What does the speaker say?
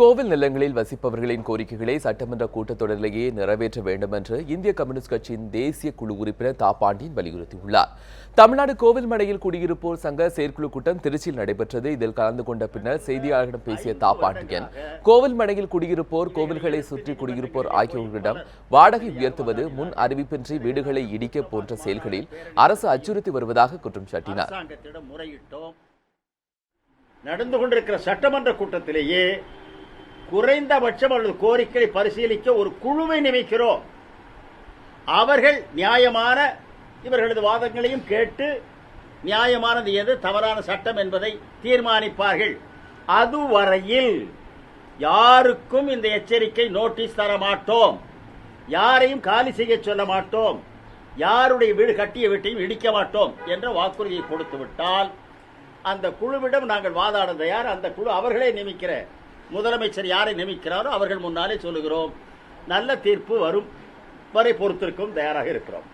கோவில் நிலங்களில் வசிப்பவர்களின் கோரிக்கைகளை சட்டமன்ற கூட்டத்தொடரிலேயே நிறைவேற்ற வேண்டும் என்று இந்திய கம்யூனிஸ்ட் கட்சியின் தேசிய குழு உறுப்பினர் தா. பாண்டியன் வலியுறுத்தியுள்ளார். தமிழ்நாடு கோவில் மடையில் குடியிருப்போர் சங்க செயற்குழு கூட்டம் திருச்சியில் நடைபெற்றது. இதில் கலந்து கொண்ட பின்னர் செய்தியாளர்களிடம் பேசிய தா. பாண்டியன் கோவில் மடையில் குடியிருப்போர் கோவில்களை சுற்றி குடியிருப்போர் ஆகியோரிடம் வாடகை உயர்த்துவது முன் அறிவிப்பின்றி வீடுகளை இடிக்க போன்ற செயல்களில் அரசு அச்சுறுத்தி வருவதாக குற்றம் சாட்டினார். நடந்து கொண்டிருக்கிற சட்டமன்ற கூட்டத்திலேயே குறைந்தபட்சம் அல்லது கோரிக்கை பரிசீலிக்க ஒரு குழுவை நியமிக்கிறோம். அவர்கள் நியாயமான இவர்களது வாதங்களையும் கேட்டு நியாயமானது எது தவறான சட்டம் என்பதை தீர்மானிப்பார்கள். அதுவரையில் யாருக்கும் இந்த எச்சரிக்கை நோட்டீஸ் தர மாட்டோம். யாரையும் காலி செய்ய சொல்ல மாட்டோம். யாருடைய வீடு கட்டிய வீட்டையும் இடிக்க மாட்டோம் என்ற வாக்குறுதியை கொடுத்து விட்டால் அந்த குழுவிடம் நாங்கள் வாதாட தயார். அந்த குழு அவர்களே நியமிக்கிற முதலமைச்சர் யாரை நியமிக்கிறாரோ அவர்கள் முன்னாலே சொல்லுகிறோம். நல்ல தீர்ப்பு வரும். வரை பொறுத்திருக்கும் தயாராக இருக்கிறோம்.